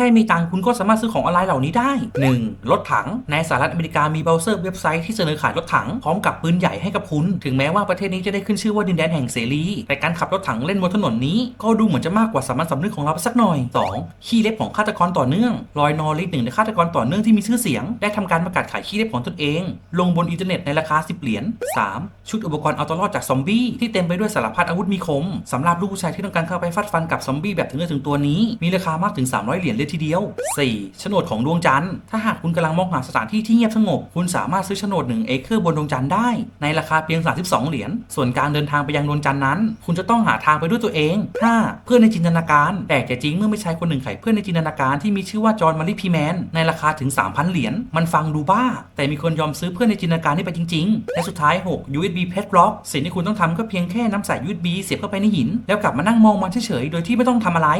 ค่มีตังค์คุณก็สามารถซื้อของออนไลน์เหล่านี้ได้ 1. รถถัง ในสหรัฐอเมริกามีเบราว์เซอร์เว็บไซต์ที่เสนอขายรถถังพร้อมกับปืนใหญ่ให้กับคุณ ถึงแม้ว่าประเทศนี้จะได้ขึ้นชื่อว่าดินแดนแห่งเสรี แต่การขับรถถังเล่นบนถนนนี้ ก็ดูเหมือนจะมากกว่าสามัญสำนึกของเราสักหน่อย 2. ขี้เล็บของฆาตกรต่อเนื่องลอยนอริสหนึ่งในฆาตกรต่อเนื่องที่มีชื่อเสียง ได้ทำการประกาศขายขี้เล็บของตนเอง ลงบนอินเทอร์เน็ตในราคา 10 เหรียญ 3. ชุดอุปกรณ์เอาตัวรอดจากซอมบี้ที่เต็มไปด้วยสารพัดอาวุธมีคมสำหรับลูกผู้ชายที่ต้องการเข้าไปฟัดฟันกับซอมบี้แบบถึงเนื้อถึงตัวนี้มีราคามากถึง 300 เหรียญเลยทีเดียว 4. โฉนดของดวงจันทร์ ถ้าหากคุณกำลังมองหาสถานที่ที่เงียบสงบ คุณสามารถซื้อโฉนด1เอเคอร์บนดวงจันทร์ได้ ในราคาเพียง 32 เหรียญ ส่วนการเดินทางไปยังดวงจันทร์นั้น คุณจะต้องหาทางไปด้วยตัวเอง 5. เพื่อนในจินตนาการแต่จะจริงเมื่อไม่ใช่คนหนึ่งไขเพื่อนในจินตนาการที่มีชื่อว่าจอห์นมาริพีแมนในราคาถึง 3,000 เหรียญ มันฟังดูบ้า แต่มีคนยอมซื้อเพื่อนในจินตนาการนี่ไปจริง ๆ และสุดท้าย 6 USB pet block สิ่งที่คุณต้องทำก็เพียงแค่นำสาย USB เสียบเข้าไปในหิน แล้วกลับมานั่งมองมันเฉยๆโดยที่ไม่ต้องทำอะไร